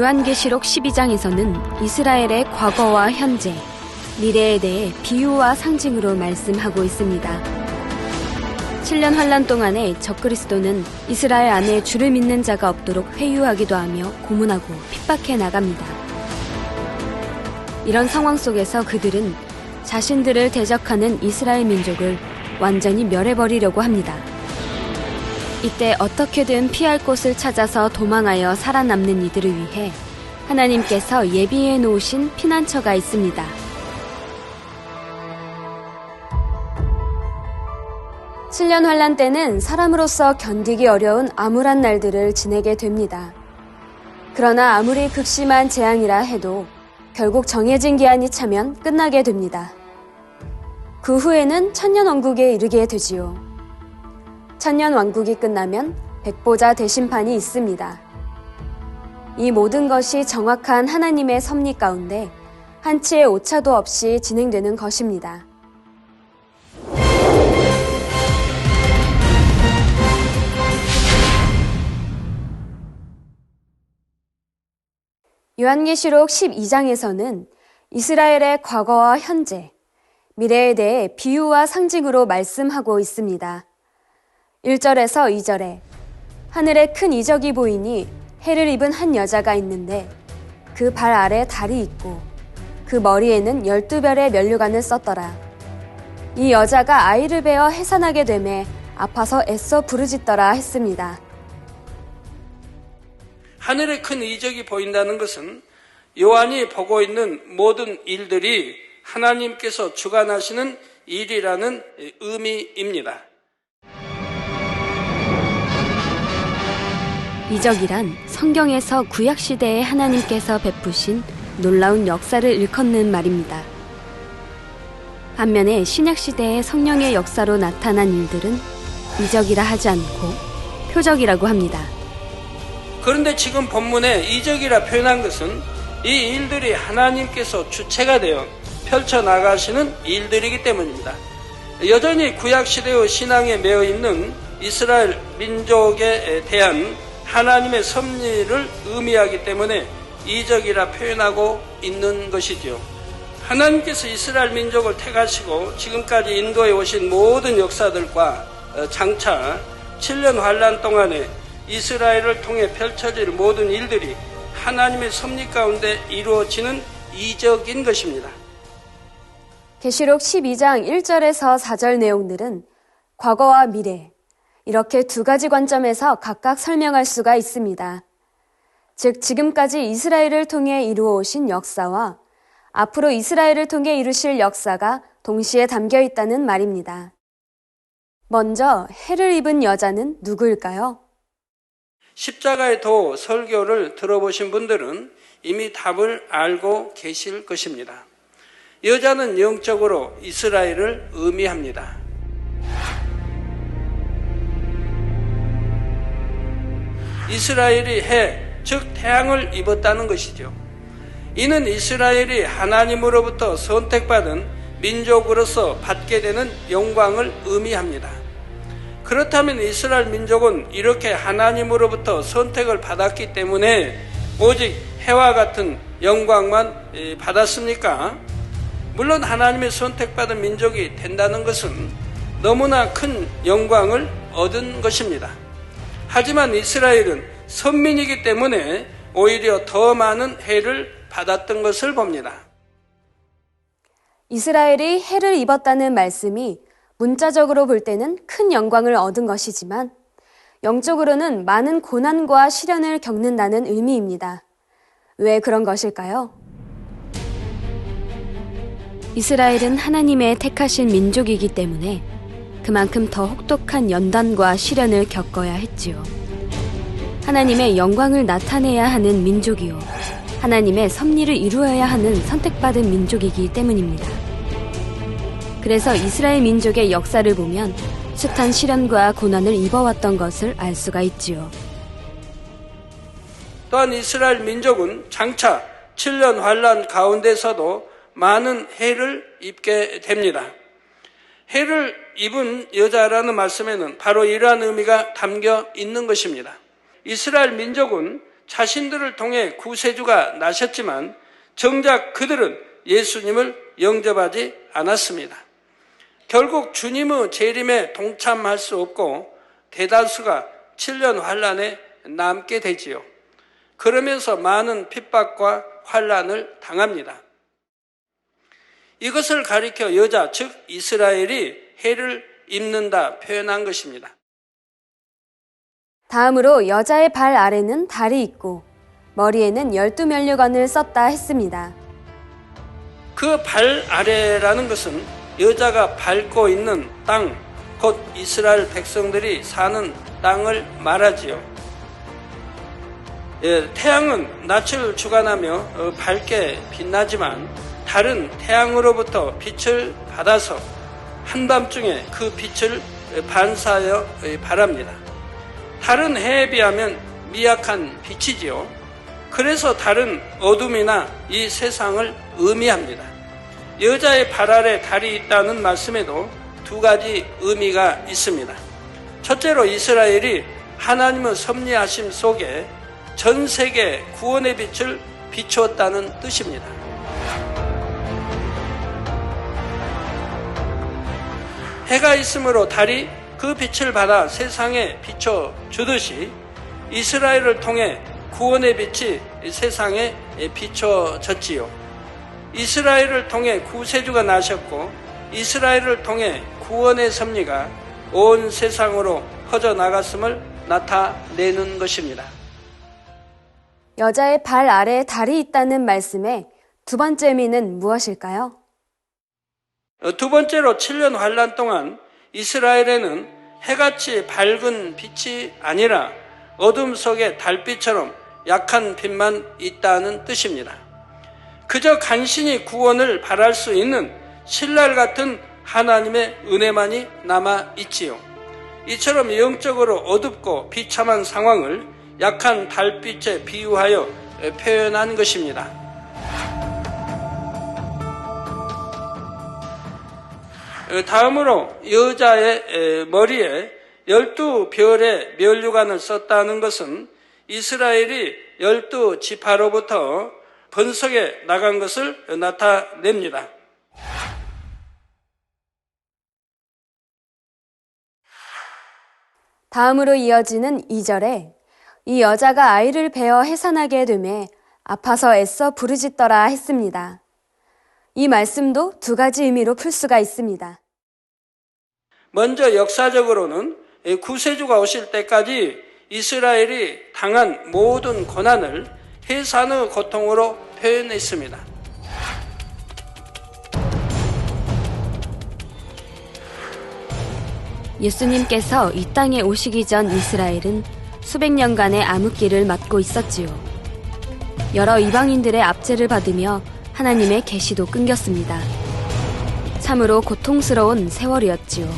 요한계시록 12장에서는 이스라엘의 과거와 현재, 미래에 대해 비유와 상징으로 말씀하고 있습니다. 7년 환란 동안에 적그리스도는 이스라엘 안에 주를 믿는 자가 없도록 회유하기도 하며 고문하고 핍박해 나갑니다. 이런 상황 속에서 그들은 자신들을 대적하는 이스라엘 민족을 완전히 멸해버리려고 합니다. 이때 어떻게든 피할 곳을 찾아서 도망하여 살아남는 이들을 위해 하나님께서 예비해 놓으신 피난처가 있습니다. (7년) 환란 때는 사람으로서 견디기 어려운 암울한 날들을 지내게 됩니다. 그러나 아무리 극심한 재앙이라 해도 결국 정해진 기한이 차면 끝나게 됩니다. 그 후에는 천년 왕국에 이르게 되지요. 천년 왕국이 끝나면 백보자 대심판이 있습니다. 이 모든 것이 정확한 하나님의 섭리 가운데 한치의 오차도 없이 진행되는 것입니다. 요한계시록 12장에서는 이스라엘의 과거와 현재, 미래에 대해 비유와 상징으로 말씀하고 있습니다. 1절에서 2절에 하늘에 큰 이적이 보이니 해를 입은 한 여자가 있는데 그 발 아래 달이 있고 그 머리에는 열두 별의 면류관을 썼더라. 이 여자가 아이를 베어 해산하게 되매 아파서 애써 부르짖더라 했습니다. 하늘에 큰 이적이 보인다는 것은 요한이 보고 있는 모든 일들이 하나님께서 주관하시는 일이라는 의미입니다. 이적이란 성경에서 구약시대에 하나님께서 베푸신 놀라운 역사를 일컫는 말입니다. 반면에 신약시대의 성령의 역사로 나타난 일들은 이적이라 하지 않고 표적이라고 합니다. 그런데 지금 본문에 이적이라 표현한 것은 이 일들이 하나님께서 주체가 되어 펼쳐나가시는 일들이기 때문입니다. 여전히 구약시대의 신앙에 매여 있는 이스라엘 민족에 대한 하나님의 섭리를 의미하기 때문에 이적이라 표현하고 있는 것이죠. 하나님께서 이스라엘 민족을 택하시고 지금까지 인도에 오신 모든 역사들과 장차 7년 환란 동안에 이스라엘을 통해 펼쳐질 모든 일들이 하나님의 섭리 가운데 이루어지는 이적인 것입니다. 계시록 12장 1절에서 4절 내용들은 과거와 미래, 이렇게 두 가지 관점에서 각각 설명할 수가 있습니다. 즉, 지금까지 이스라엘을 통해 이루어 오신 역사와 앞으로 이스라엘을 통해 이루실 역사가 동시에 담겨 있다는 말입니다. 먼저 해를 입은 여자는 누구일까요? 십자가의 도 설교를 들어보신 분들은 이미 답을 알고 계실 것입니다. 여자는 영적으로 이스라엘을 의미합니다. 이스라엘이 해, 즉 태양을 입었다는 것이죠. 이는 이스라엘이 하나님으로부터 선택받은 민족으로서 받게 되는 영광을 의미합니다. 그렇다면 이스라엘 민족은 이렇게 하나님으로부터 선택을 받았기 때문에 오직 해와 같은 영광만 받았습니까? 물론 하나님의 선택받은 민족이 된다는 것은 너무나 큰 영광을 얻은 것입니다. 하지만 이스라엘은 선민이기 때문에 오히려 더 많은 해를 받았던 것을 봅니다. 이스라엘이 해를 입었다는 말씀이 문자적으로 볼 때는 큰 영광을 얻은 것이지만 영적으로는 많은 고난과 시련을 겪는다는 의미입니다. 왜 그런 것일까요? 이스라엘은 하나님의 택하신 민족이기 때문에 그만큼 더 혹독한 연단과 시련을 겪어야 했지요. 하나님의 영광을 나타내야 하는 민족이요. 하나님의 섭리를 이루어야 하는 선택받은 민족이기 때문입니다. 그래서 이스라엘 민족의 역사를 보면 숱한 시련과 고난을 입어왔던 것을 알 수가 있지요. 또한 이스라엘 민족은 장차 7년 환란 가운데서도 많은 해를 입게 됩니다. 해를 입은 여자라는 말씀에는 바로 이러한 의미가 담겨 있는 것입니다. 이스라엘 민족은 자신들을 통해 구세주가 나셨지만 정작 그들은 예수님을 영접하지 않았습니다. 결국 주님의 재림에 동참할 수 없고 대다수가 7년 환란에 남게 되지요. 그러면서 많은 핍박과 환란을 당합니다. 이것을 가리켜 여자 즉 이스라엘이 해를 입는다 표현한 것입니다. 다음으로 여자의 발 아래는 달이 있고 머리에는 열두 면류관을 썼다 했습니다. 그 발 아래라는 것은 여자가 밟고 있는 땅, 곧 이스라엘 백성들이 사는 땅을 말하지요. 예, 태양은 낯을 주관하며 어, 밝게 빛나지만 달은 태양으로부터 빛을 받아서 한밤중에 그 빛을 반사하여 바랍니다. 달은 해에 비하면 미약한 빛이지요. 그래서 달은 어둠이나 이 세상을 의미합니다. 여자의 발 아래 달이 있다는 말씀에도 두 가지 의미가 있습니다. 첫째로 이스라엘이 하나님의 섭리하심 속에 전 세계 구원의 빛을 비추었다는 뜻입니다. 해가 있으므로 달이 그 빛을 받아 세상에 비춰 주듯이 이스라엘을 통해 구원의 빛이 세상에 비춰졌지요. 이스라엘을 통해 구세주가 나셨고 이스라엘을 통해 구원의 섭리가 온 세상으로 퍼져 나갔음을 나타내는 것입니다. 여자의 발 아래에 달이 있다는 말씀의 두 번째 의미는 무엇일까요? 어, 두 번째로 7년 환란 동안 이스라엘에는 해같이 밝은 빛이 아니라 어둠 속의 달빛처럼 약한 빛만 있다는 뜻입니다. 그저 간신히 구원을 바랄 수 있는 신랄 같은 하나님의 은혜만이 남아 있지요. 이처럼 영적으로 어둡고 비참한 상황을 약한 달빛에 비유하여 표현한 것입니다. 다음으로 여자의 머리에 열두 별의 멸류관을 썼다는 것은 이스라엘이 열두 지파로부터 번석에 나간 것을 나타냅니다. 다음으로 이어지는 2절에 이 여자가 아이를 베어 해산하게 되매 아파서 애써 부르짖더라 했습니다. 이 말씀도 두 가지 의미로 풀 수가 있습니다. 먼저 역사적으로는 구세주가 오실 때까지 이스라엘이 당한 모든 고난을 해산의 고통으로 표현했습니다. 예수님께서 이 땅에 오시기 전 이스라엘은 수백 년간의 암흑기를 맞고 있었지요. 여러 이방인들의 압제를 받으며 하나님의 계시도 끊겼습니다. 참으로 고통스러운 세월이었지요.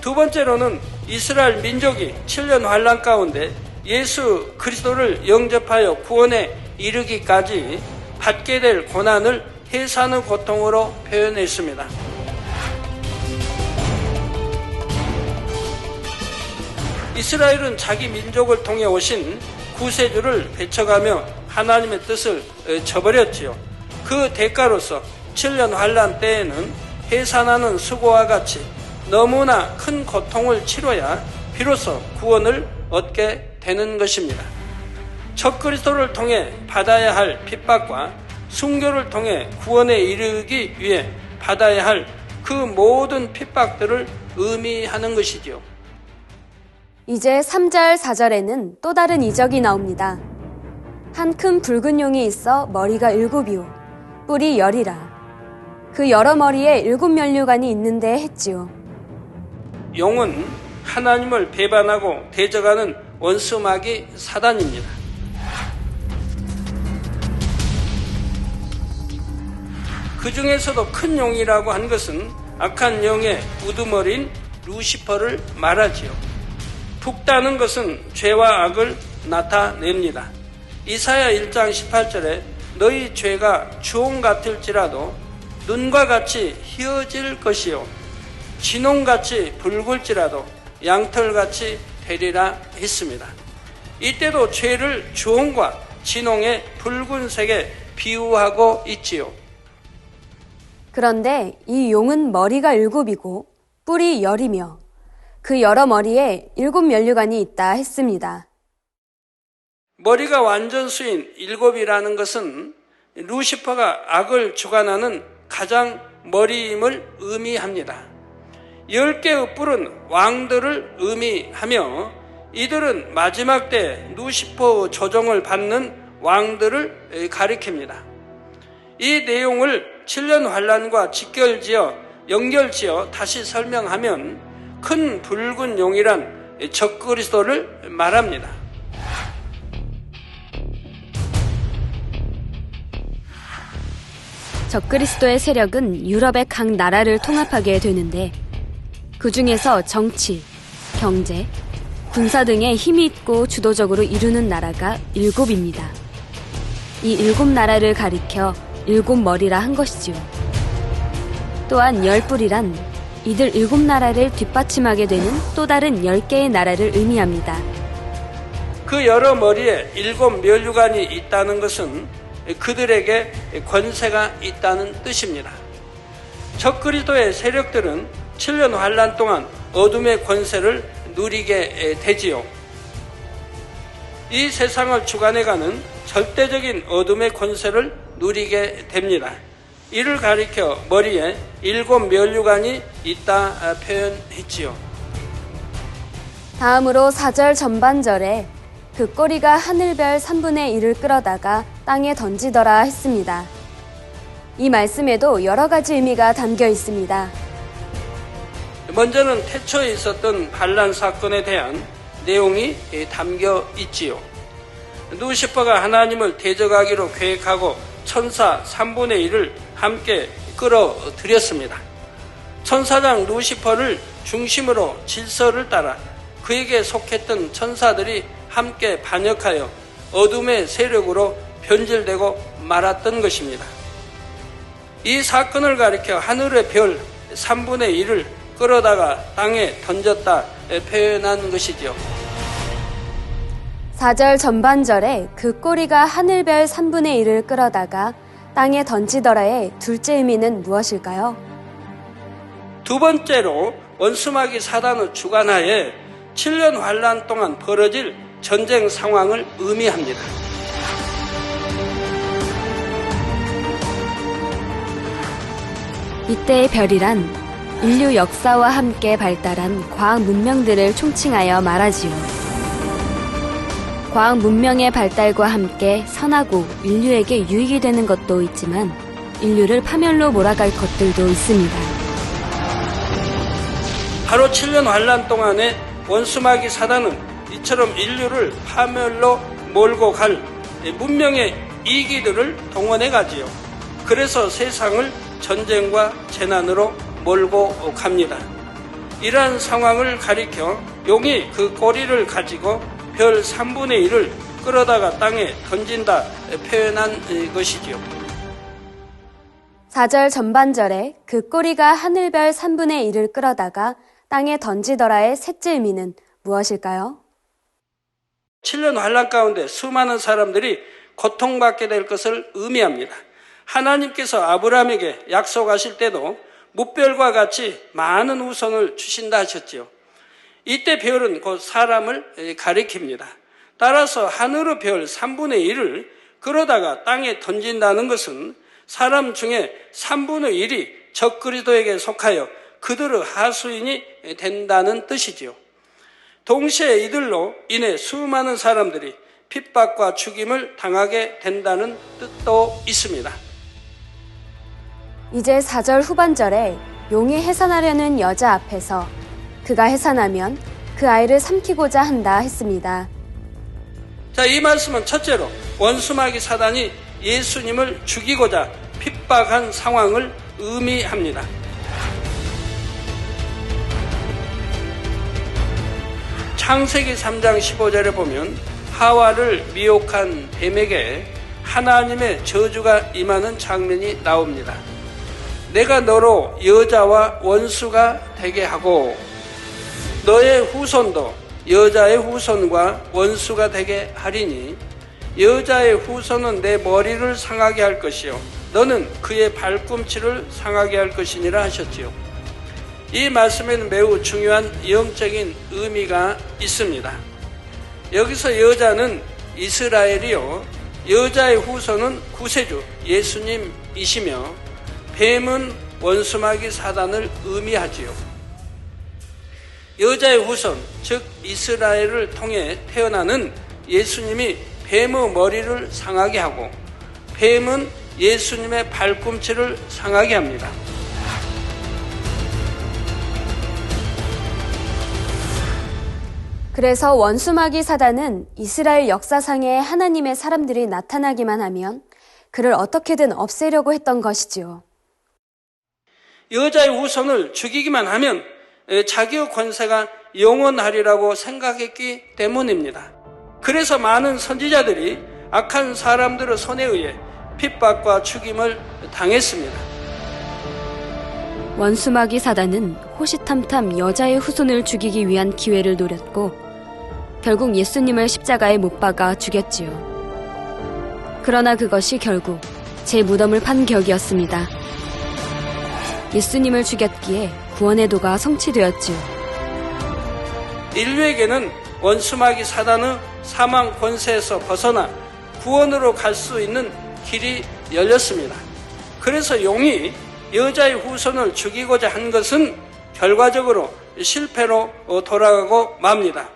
두 번째로는 이스라엘 민족이 7년 환란 가운데 예수 그리스도를 영접하여 구원에 이르기까지 받게 될 고난을 해산의 고통으로 표현했습니다. 이스라엘은 자기 민족을 통해 오신 구세주를 배척하며 하나님의 뜻을 저버렸지요. 그 대가로서 7년 환란 때에는 해산하는 수고와 같이 너무나 큰 고통을 치러야 비로소 구원을 얻게 되는 것입니다. 첫 그리스도를 통해 받아야 할 핍박과 순교를 통해 구원에 이르기 위해 받아야 할 그 모든 핍박들을 의미하는 것이지요. 이제 3절, 4절에는 또 다른 이적이 나옵니다. 한 큰 붉은 용이 있어 머리가 일곱이요. 뿔이 열이라. 그 여러 머리에 일곱 면류관이 있는데 했지요. 용은 하나님을 배반하고 대적하는 원수마귀 사단입니다. 그 중에서도 큰 용이라고 한 것은 악한 영의 우두머리인 루시퍼를 말하지요. 북다는 것은 죄와 악을 나타냅니다. 이사야 1장 18절에 너희 죄가 주홍 같을지라도 눈과 같이 희어질 것이요 진홍같이 붉을지라도 양털같이 되리라 했습니다. 이때도 죄를 주홍과 진홍의 붉은색에 비유하고 있지요. 그런데 이 용은 머리가 일곱이고 뿔이 열이며 그 여러 머리에 일곱 면류관이 있다 했습니다. 머리가 완전수인 일곱이라는 것은 루시퍼가 악을 주관하는 가장 머리임을 의미합니다. 열 개의 뿔은 왕들을 의미하며 이들은 마지막 때 루시퍼 조종을 받는 왕들을 가리킵니다. 이 내용을 7년 환란과 직결지어 연결지어 다시 설명하면 큰 붉은 용이란 적그리스도를 말합니다. 적그리스도의 세력은 유럽의 각 나라를 통합하게 되는데 그 중에서 정치, 경제, 군사 등의 힘이 있고 주도적으로 이루는 나라가 일곱입니다. 이 일곱 나라를 가리켜 일곱 머리라 한 것이지요. 또한 열 뿔이란 이들 일곱 나라를 뒷받침하게 되는 또 다른 열 개의 나라를 의미합니다. 그 여러 머리에 일곱 멸류관이 있다는 것은 그들에게 권세가 있다는 뜻입니다. 적그리스도의 세력들은 7년 환란 동안 어둠의 권세를 누리게 되지요. 이 세상을 주관해가는 절대적인 어둠의 권세를 누리게 됩니다. 이를 가리켜 머리에 일곱 멸류관이 있다 표현했지요. 다음으로 4절 전반절에 그 꼬리가 하늘별 3분의 1을 끌어다가 땅에 던지더라 했습니다. 이 말씀에도 여러 가지 의미가 담겨 있습니다. 먼저는 태초에 있었던 반란 사건에 대한 내용이 담겨 있지요. 누시퍼가 하나님을 대적하기로 계획하고 천사 3분의 1을 함께 끌어들였습니다. 천사장 루시퍼를 중심으로 질서를 따라 그에게 속했던 천사들이 함께 반역하여 어둠의 세력으로 변질되고 말았던 것입니다. 이 사건을 가리켜 하늘의 별 3분의 1을 끌어다가 땅에 던졌다 표현한 것이죠. 4절 전반절에 그 꼬리가 하늘별 3분의 1을 끌어다가 땅에 던지더라의 둘째 의미는 무엇일까요? 두 번째로 원수마귀 사단의 주관하에 7년 환란 동안 벌어질 전쟁 상황을 의미합니다. 이때의 별이란 인류 역사와 함께 발달한 과학 문명들을 총칭하여 말하지요. 과학 문명의 발달과 함께 선하고 인류에게 유익이 되는 것도 있지만 인류를 파멸로 몰아갈 것들도 있습니다. 바로 7년 환란 동안에 원수마귀 사단은 이처럼 인류를 파멸로 몰고 갈 문명의 이기들을 동원해 가지요. 그래서 세상을 전쟁과 재난으로 몰고 갑니다. 이러한 상황을 가리켜 용이 그 꼬리를 가지고 별 3분의 1을 끌어다가 땅에 던진다 표현한 것이지요. 4절 전반절에 그 꼬리가 하늘별 3분의 1을 끌어다가 땅에 던지더라의 셋째 의미는 무엇일까요? 7년 환란 가운데 수많은 사람들이 고통받게 될 것을 의미합니다. 하나님께서 아브라함에게 약속하실 때도 무별과 같이 많은 후손을 주신다 하셨지요. 이때 별은 곧 사람을 가리킵니다. 따라서 하늘의 별 3분의 1을 끌어다가 땅에 던진다는 것은 사람 중에 3분의 1이 적그리도에게 속하여 그들의 하수인이 된다는 뜻이지요. 동시에 이들로 인해 수많은 사람들이 핍박과 죽임을 당하게 된다는 뜻도 있습니다. 이제 4절 후반절에 용이 해산하려는 여자 앞에서 그가 해산하면 그 아이를 삼키고자 한다 했습니다. 자, 이 말씀은 첫째로 원수마귀 사단이 예수님을 죽이고자 핍박한 상황을 의미합니다. 창세기 3장 15절에 보면 하와를 미혹한 뱀에게 하나님의 저주가 임하는 장면이 나옵니다. 내가 너로 여자와 원수가 되게 하고 너의 후손도 여자의 후손과 원수가 되게 하리니 여자의 후손은 내 머리를 상하게 할 것이요 너는 그의 발꿈치를 상하게 할 것이니라 하셨지요. 이 말씀에는 매우 중요한 영적인 의미가 있습니다. 여기서 여자는 이스라엘이요 여자의 후손은 구세주 예수님이시며 뱀은 원수마귀 사단을 의미하지요. 여자의 후손, 즉 이스라엘을 통해 태어나는 예수님이 뱀의 머리를 상하게 하고 뱀은 예수님의 발꿈치를 상하게 합니다. 그래서 원수마귀 사단은 이스라엘 역사상에 하나님의 사람들이 나타나기만 하면 그를 어떻게든 없애려고 했던 것이지요. 여자의 후손을 죽이기만 하면 자기의 권세가 영원하리라고 생각했기 때문입니다. 그래서 많은 선지자들이 악한 사람들의 손에 의해 핍박과 죽임을 당했습니다. 원수마귀 사단은 호시탐탐 여자의 후손을 죽이기 위한 기회를 노렸고 결국 예수님을 십자가에 못 박아 죽였지요. 그러나 그것이 결국 제 무덤을 판 격이었습니다. 예수님을 죽였기에 구원의 도가 성취되었지요. 인류에게는 원수마귀 사단의 사망 권세에서 벗어나 구원으로 갈 수 있는 길이 열렸습니다. 그래서 용이 여자의 후손을 죽이고자 한 것은 결과적으로 실패로 돌아가고 맙니다.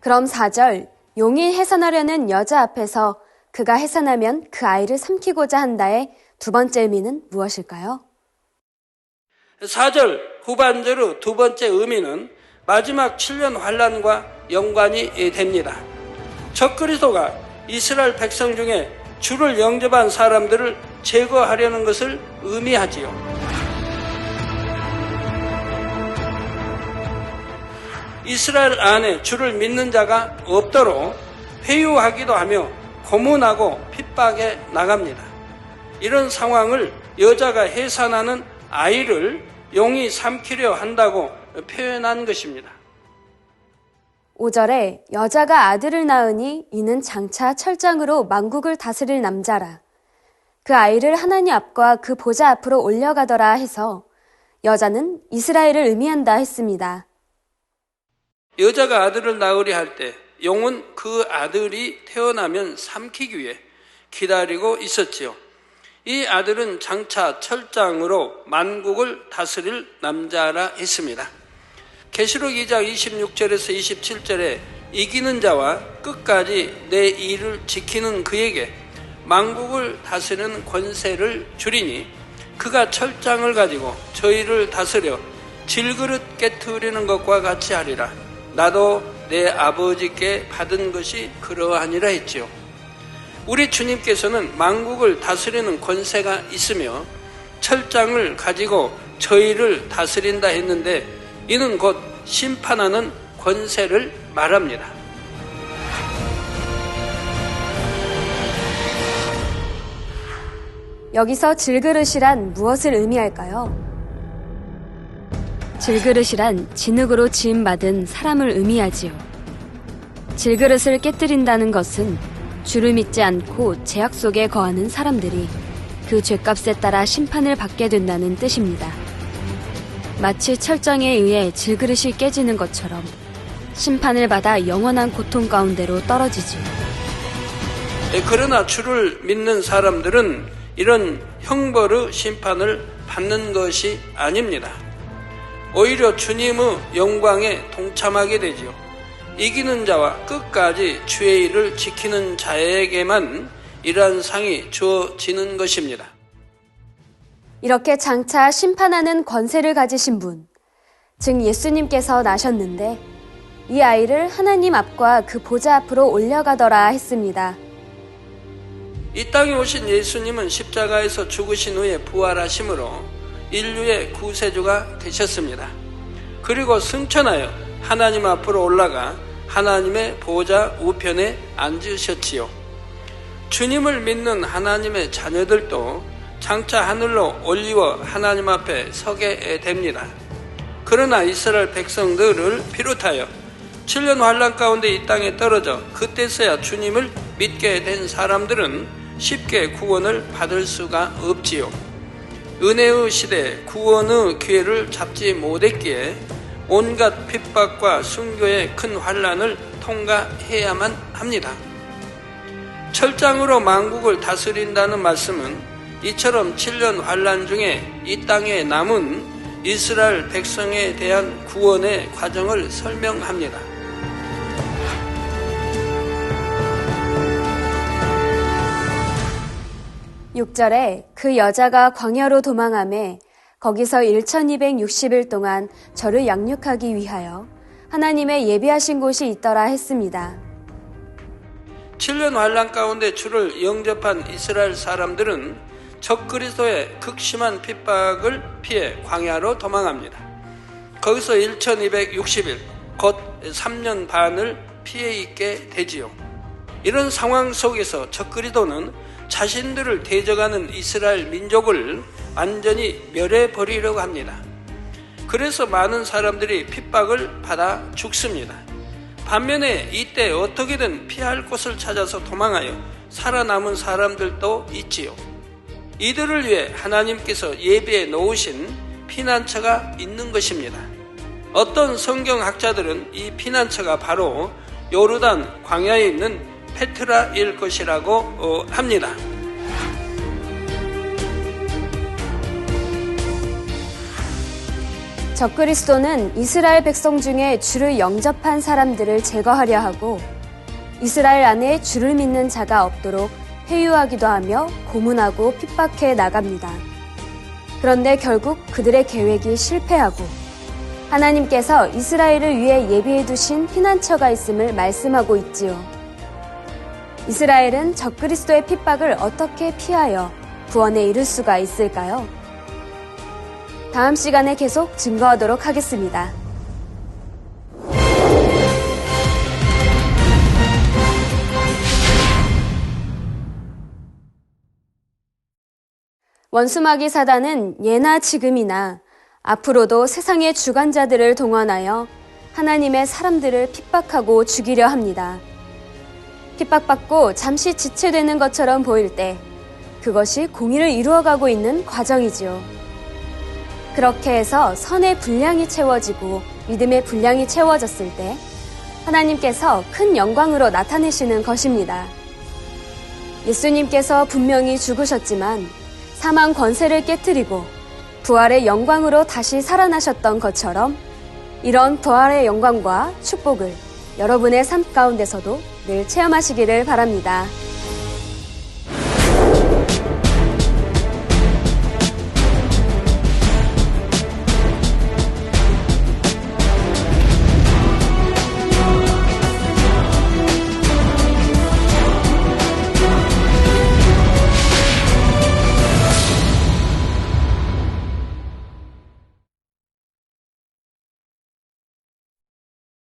그럼 4절 용이 해산하려는 여자 앞에서 그가 해산하면 그 아이를 삼키고자 한다의 두 번째 의미는 무엇일까요? 4절 후반절의 두 번째 의미는 마지막 7년 환란과 연관이 됩니다. 적그리스도가 이스라엘 백성 중에 주를 영접한 사람들을 제거하려는 것을 의미하지요. 이스라엘 안에 주를 믿는 자가 없도록 회유하기도 하며 고문하고 핍박해 나갑니다. 이런 상황을 여자가 해산하는 아이를 용이 삼키려 한다고 표현한 것입니다. 5절에 여자가 아들을 낳으니 이는 장차 철장으로 만국을 다스릴 남자라. 그 아이를 하나님 앞과 그 보좌 앞으로 올려가더라 해서 여자는 이스라엘을 의미한다 했습니다. 여자가 아들을 낳으려 할때 용은 그 아들이 태어나면 삼키기 위해 기다리고 있었지요. 이 아들은 장차 철장으로 만국을 다스릴 남자라 했습니다. 계시록 2장 26절에서 27절에 이기는 자와 끝까지 내 일을 지키는 그에게 만국을 다스리는 권세를 주리니 그가 철장을 가지고 저희를 다스려 질그릇 깨트리는 것과 같이 하리라. 나도 내 아버지께 받은 것이 그러하니라 했지요. 우리 주님께서는 만국을 다스리는 권세가 있으며 철장을 가지고 저희를 다스린다 했는데 이는 곧 심판하는 권세를 말합니다. 여기서 질그릇이란 무엇을 의미할까요? 질그릇이란 진흙으로 지음받은 사람을 의미하지요. 질그릇을 깨뜨린다는 것은 주를 믿지 않고 제약 속에 거하는 사람들이 그 죄값에 따라 심판을 받게 된다는 뜻입니다. 마치 철정에 의해 질그릇이 깨지는 것처럼 심판을 받아 영원한 고통 가운데로 떨어지지요. 예, 그러나 주를 믿는 사람들은 이런 형벌의 심판을 받는 것이 아닙니다. 오히려 주님의 영광에 동참하게 되지요. 이기는 자와 끝까지 주의 일을 지키는 자에게만 이러한 상이 주어지는 것입니다. 이렇게 장차 심판하는 권세를 가지신 분, 즉 예수님께서 나셨는데 이 아이를 하나님 앞과 그 보좌 앞으로 올려가더라 했습니다. 이 땅에 오신 예수님은 십자가에서 죽으신 후에 부활하심으로 인류의 구세주가 되셨습니다. 그리고 승천하여 하나님 앞으로 올라가 하나님의 보좌 우편에 앉으셨지요. 주님을 믿는 하나님의 자녀들도 장차 하늘로 올리워 하나님 앞에 서게 됩니다. 그러나 이스라엘 백성들을 비롯하여 7년 환란 가운데 이 땅에 떨어져 그때서야 주님을 믿게 된 사람들은 쉽게 구원을 받을 수가 없지요. 은혜의 시대 구원의 기회를 잡지 못했기에 온갖 핍박과 순교의 큰 환란을 통과해야만 합니다. 철장으로 만국을 다스린다는 말씀은 이처럼 7년 환란 중에 이 땅에 남은 이스라엘 백성에 대한 구원의 과정을 설명합니다. 6절에 그 여자가 광야로 도망함에 거기서 1260일 동안 저를 양육하기 위하여 하나님의 예비하신 곳이 있더라 했습니다. 7년 환란 가운데 주를 영접한 이스라엘 사람들은 적그리스도의 극심한 핍박을 피해 광야로 도망합니다. 거기서 1260일, 곧 3년 반을 피해 있게 되지요. 이런 상황 속에서 적그리스도는 자신들을 대적하는 이스라엘 민족을 완전히 멸해 버리려고 합니다. 그래서 많은 사람들이 핍박을 받아 죽습니다. 반면에 이때 어떻게든 피할 곳을 찾아서 도망하여 살아남은 사람들도 있지요. 이들을 위해 하나님께서 예비해 놓으신 피난처가 있는 것입니다. 어떤 성경학자들은 이 피난처가 바로 요르단 광야에 있는 페트라일 것이라고 어, 합니다. 적그리스도는 이스라엘 백성 중에 주를 영접한 사람들을 제거하려 하고 이스라엘 안에 주를 믿는 자가 없도록 회유하기도 하며 고문하고 핍박해 나갑니다. 그런데 결국 그들의 계획이 실패하고 하나님께서 이스라엘을 위해 예비해 두신 피난처가 있음을 말씀하고 있지요. 이스라엘은 적그리스도의 핍박을 어떻게 피하여 구원에 이를 수가 있을까요? 다음 시간에 계속 증거하도록 하겠습니다. 원수마귀 사단은 예나 지금이나 앞으로도 세상의 주관자들을 동원하여 하나님의 사람들을 핍박하고 죽이려 합니다. 핍박받고 잠시 지체되는 것처럼 보일 때 그것이 공의를 이루어가고 있는 과정이지요. 그렇게 해서 선의 분량이 채워지고 믿음의 분량이 채워졌을 때 하나님께서 큰 영광으로 나타내시는 것입니다. 예수님께서 분명히 죽으셨지만 사망 권세를 깨뜨리고 부활의 영광으로 다시 살아나셨던 것처럼 이런 부활의 영광과 축복을 여러분의 삶 가운데서도 늘 체험하시기를 바랍니다.